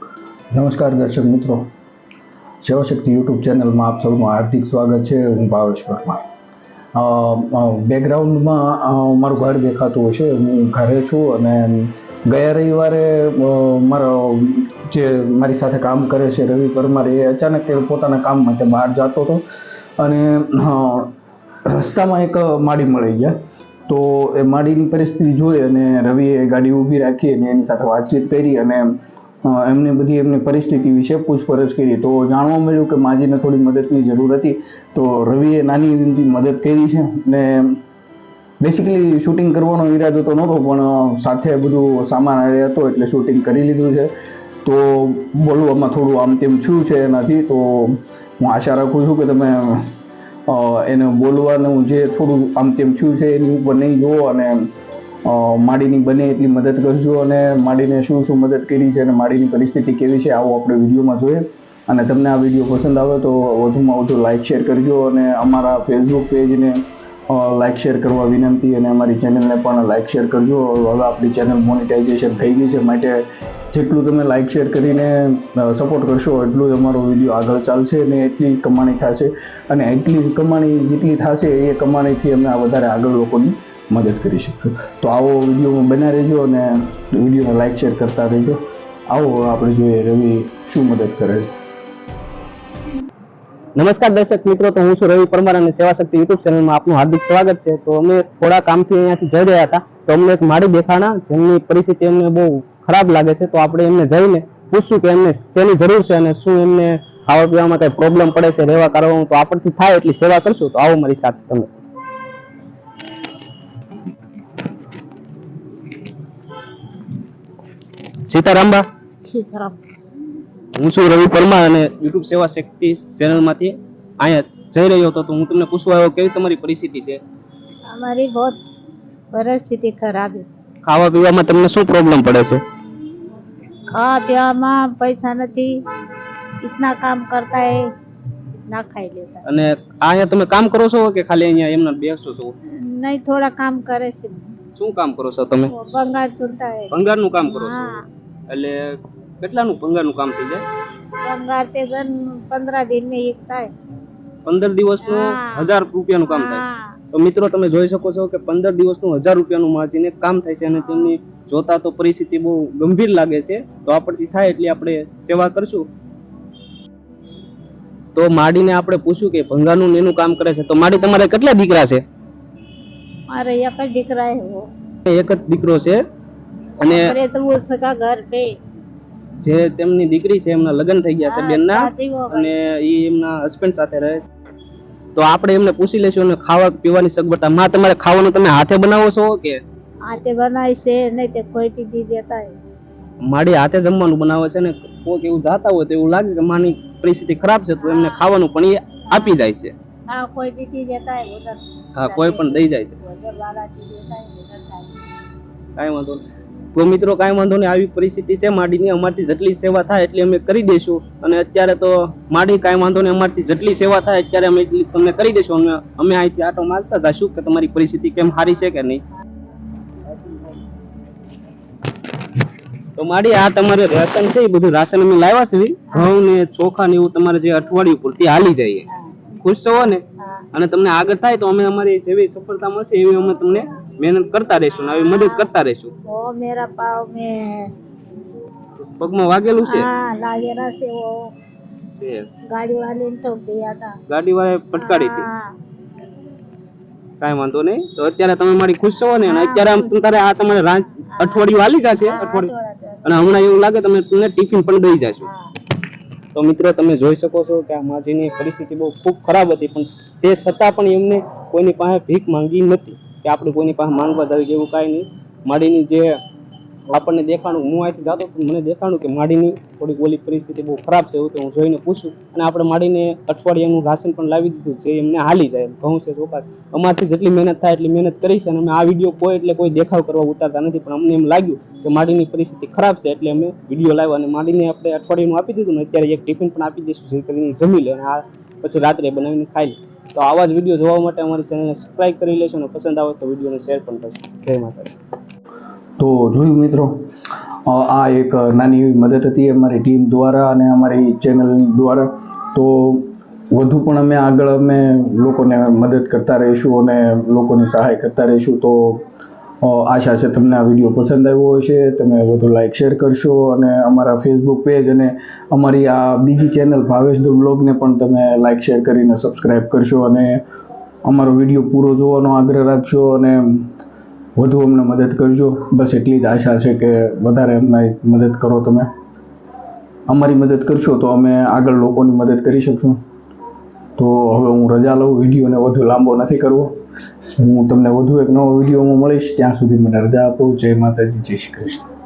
નમસ્કાર દર્શક મિત્રો. સેવાશક્તિ યુટ્યુબ ચેનલમાં આપ સૌનું હાર્દિક સ્વાગત છે. હું ભાવેશ પરમાર બેકગ્રાઉન્ડમાં મારું ઘર દેખાતું હોય છે. હું ઘરે છું અને ગયા રવિવારે મારો જે મારી સાથે કામ કરે છે રવિ પરમાર એ અચાનક એ પોતાના કામ માટે બહાર જતો હતો અને રસ્તામાં એક માડી મળી ગયા. તો એ માડીની પરિસ્થિતિ જોઈ અને રવિએ ગાડી ઊભી રાખી અને એની સાથે વાતચીત કરી અને એમને બધી એમની પરિસ્થિતિ વિશે પૂછપરછ કરી. તો જાણવા મળ્યું કે માજીને થોડી મદદની જરૂર હતી. તો રવિએ નાની એવી મદદ કરી છે ને બેસિકલી શૂટિંગ કરવાનો ઈરાદો તો નહોતો, પણ સાથે બધું સામાન આવ્યો હતો એટલે શૂટિંગ કરી લીધું છે. તો બોલવામાં થોડું આમ તેમ થયું છે એનાથી, તો હું આશા રાખું છું કે તમે એને બોલવાનું જે થોડું આમ તેમ થયું છે એની ઉપર નહીં જુઓ અને માડીની બને એટલી મદદ કરજો અને માડીને શું શું મદદ કરી છે અને માડીની પરિસ્થિતિ કેવી છે, આવો આપણે વિડીયોમાં જોઈએ. અને તમને આ વીડિયો પસંદ આવે તો વધુમાં વધુ લાઇક શેર કરજો અને અમારા ફેસબુક પેજને લાઇક શેર કરવા વિનંતી અને અમારી ચેનલને પણ લાઇક શેર કરજો. હવે આપણી ચેનલ મોનિટાઇઝેશન થઈ ગઈ છે માટે જેટલું તમે લાઇક શેર કરીને સપોર્ટ કરશો એટલું જ અમારો વીડિયો આગળ ચાલશે અને એટલી કમાણી થશે. અને એટલી કમાણી જેટલી થશે એ કમાણીથી અમે આ વધારે આગળ લોકોની મદદ કરી શકશું. તો આવો વીડિયો બનાવી રહેજો અને વિડીયોને લાઇક શેર કરતા રહેજો. આવો આપણે જોઈએ રવિ શું મદદ કરે નમસ્કાર દર્શક મિત્રો, તો હું છું રવિ પરમાર અને સેવા શક્તિ યુટ્યુબ ચેનલમાં આપનું હાર્દિક સ્વાગત છે. તો અમે થોડા કામથી અહીંયાથી જઈ રહ્યા હતા. તો અમને એક માડી દેખાણા, જેમની પરિસ્થિતિ અમને બહુ ખરાબ લાગે છે, તો આપણે એમને જઈને પૂછશું કે એમને શેની જરૂર છે અને શું એમને ખાવા પીવામાં કઈ પ્રોબ્લેમ પડે છે રહેવા કરવામાં તો આપણથી થાય એટલી સેવા કરશું. તો આવો મારી સાથે તમે. સીતારામબા સીતારામ. હું છું રવિ પરમાર અને યુટ્યુબ સેવા શક્તિ ચેનલમાંથી અહીંયા જઈ રહ્યો હતો તો હું તમને પૂછવા આવ્યો કેવી તમારી પરિસ્થિતિ છે? અમારી બહુ પરિસ્થિતિ ખરાબ છે. ખાવા પીવામાં તમને શું પ્રોબ્લેમ પડે છે? ખાવા પીવામાં પૈસા નથી ઇતના કામ કરતા હે ના ખાઈ લેતા. અને અહીંયા તમે કામ કરો છો કે ખાલી અહીંયા એમને બેસો છો? નહીં થોડા કામ કરે છે. શું કામ કરો છો તમે? ભંગાર ચૂંટા ભંગારનું કામ કરો છો? એટલે કેટલાનું ભંગારનું કામ થઈ જાય? ભંગાર તે પંદર દિન એક થાય. પંદર દિવસનું હજાર રૂપિયાનું કામ થાય. તો મિત્રો તમે જોઈ શકો છો કે પંદર દિવસનું હજાર રૂપિયાનું માર્જિન કામ થાય છે અને તેમની જોતા તો પરિસ્થિતિ બહુ ગંભીર લાગે છે. તો આપણથી થાય એટલે આપણે સેવા કરશું. તો માડીને આપણે પૂછ્યું કે ભંગારનું એનું કામ કરે છે. તો માડી તમારે કેટલા દીકરા છે? મારે એક જ દીકરા એક જ દીકરો છે. અને જે તેમની દીકરી છે એમના લગ્ન થઈ ગયા છે બેનના અને એ એમના હસબન્ડ સાથે રહે છે. તો આપણે એમને પૂછી લેશું અને ખાવા પીવાની સગવડતા. માં તમારે ખાવાનું તમે હાથે બનાવો છો કે? હાથે બનાવી છે નહીં તે ખોઈતી દી દેતા માડી હાથે જમવાનું બનાવે છે ને કોક એવું જાતા હોય તો એવું લાગે કે માની પરિસ્થિતિ ખરાબ છે તો એમને ખાવાનું પણ એ આપી જાય છે. હા કોઈ બી દી દેતા હા કોઈ પણ દઈ જાય છે. કાંઈ વાંધો નહીં. તો મિત્રો કાંઈ વાંધો નહીં આવી પરિસ્થિતિ છે. માડીની અમારથી જેટલી સેવા થાય એટલી અમે કરી દઈશું. અને અત્યારે તો માડી કાંઈ વાંધો નહીં અમારથી જેટલી સેવા થાય અત્યારે અમે એટલી તમને કરી દઈશું. અને અમે અહીંથી આટો મારતા જશું કે તમારી પરિસ્થિતિ કેમ સારી છે કે નહીં. તો માડી આ તમારે રાશન છે એ બધું રાશન અમે લાવ્યા છે ઘઉં ને ચોખા ને એવું તમારે જે અઠવાડિયું પૂરતી હાલી જઈએ ખુશ છો ને? અને તમને આગળ થાય તો અમે અમારી જેવી સફળતા મળશે એવી અમે તમને મહેનત કરતા રહીશું આવી મદદ કરતા રહીશું. પગમાં વાગેલું છે? ગાડી વાળે પટકાડી હતી? કાઈ વાંધો નહીં. તો અત્યારે તમે મારી ખુશ છો ને? અત્યારે આમ તારે આ તમારે રાત અઠવાડિયું હાલી જશે? અઠવાડિયું. અને હમણાં એવું લાગે તમે તમને ટિફિન પણ દઈ જશો. તો મિત્રો તમે જોઈ શકો છો કે આ માજીની પરિસ્થિતિ બહુ ખૂબ ખરાબ હતી. પણ તે છતાં પણ એમને કોઈની પાસે ભીખ માંગી નથી કે આપણે કોઈની પાસે માંગવા જાવી કે એવું કાંઈ નહીં. માડીની જે આપણને દેખાણું, હું અહીંથી જતો હતો, મને દેખાણું કે માડીની થોડીક ઓલી પરિસ્થિતિ બહુ ખરાબ છે એવું તો હું જોઈને પૂછું. અને આપણે માડીને અઠવાડિયાનું રાશન પણ લાવી દીધું જે એમને હાલી જાય ઘઉં છે, ચોખા અમારથી જેટલી મહેનત થાય એટલી મહેનત કરી છે અને અમે આ વીડિયો કોઈ એટલે કોઈ દેખાવ કરવા ઉતારતા નથી, પણ અમને એમ લાગ્યું કે માડીની પરિસ્થિતિ ખરાબ છે એટલે અમે વીડિયો લાવ્યા અને માડીને આપણે અઠવાડિયાનું આપી દીધું ને અત્યારે એક ટિફિન પણ આપી દઈશું જે કરીને જમી લે અને આ પછી રાત્રે બનાવીને ખાઈ લે. તો આવા જ વીડિયો જોવા માટે અમારી ચેનલને સબસ્ક્રાઇબ કરી લેશો અને પસંદ આવે તો વિડીયોને શેર પણ કરશો જય માતા તો જોયું મિત્રો આ એક નાની એવી મદદ હતી અમારી ટીમ દ્વારા અને અમારી ચેનલ દ્વારા. તો વધુ પણ અમે આગળ અમે લોકોને મદદ કરતા રહીશું અને લોકોની સહાય કરતા રહીશું. તો આશા છે તમને આ વીડિયો પસંદ આવ્યો હશે. તમે વધુ લાઇક શેર કરશો અને અમારા ફેસબુક પેજ અને અમારી આ બીજી ચેનલ ભાવેશ ધ બ્લોગને પણ તમે લાઇક શેર કરીને સબસ્ક્રાઈબ કરશો અને અમારો વીડિયો પૂરો જોવાનો આગ્રહ રાખશો અને વધુ અમને મદદ કરજો. બસ એટલી જ આશા છે કે વધારે અમને મદદ કરો તમે. અમારી મદદ કરશો તો અમે આગળ લોકોની મદદ કરી શકશું. તો હવે હું રજા લઉં, વિડીયોને વધુ લાંબો નથી કરવો. હું તમને વધુ એક નવો વિડીયોમાં મળીશ. ત્યાં સુધી મને રજા આપો. જય માતાજી, જય શ્રી કૃષ્ણ.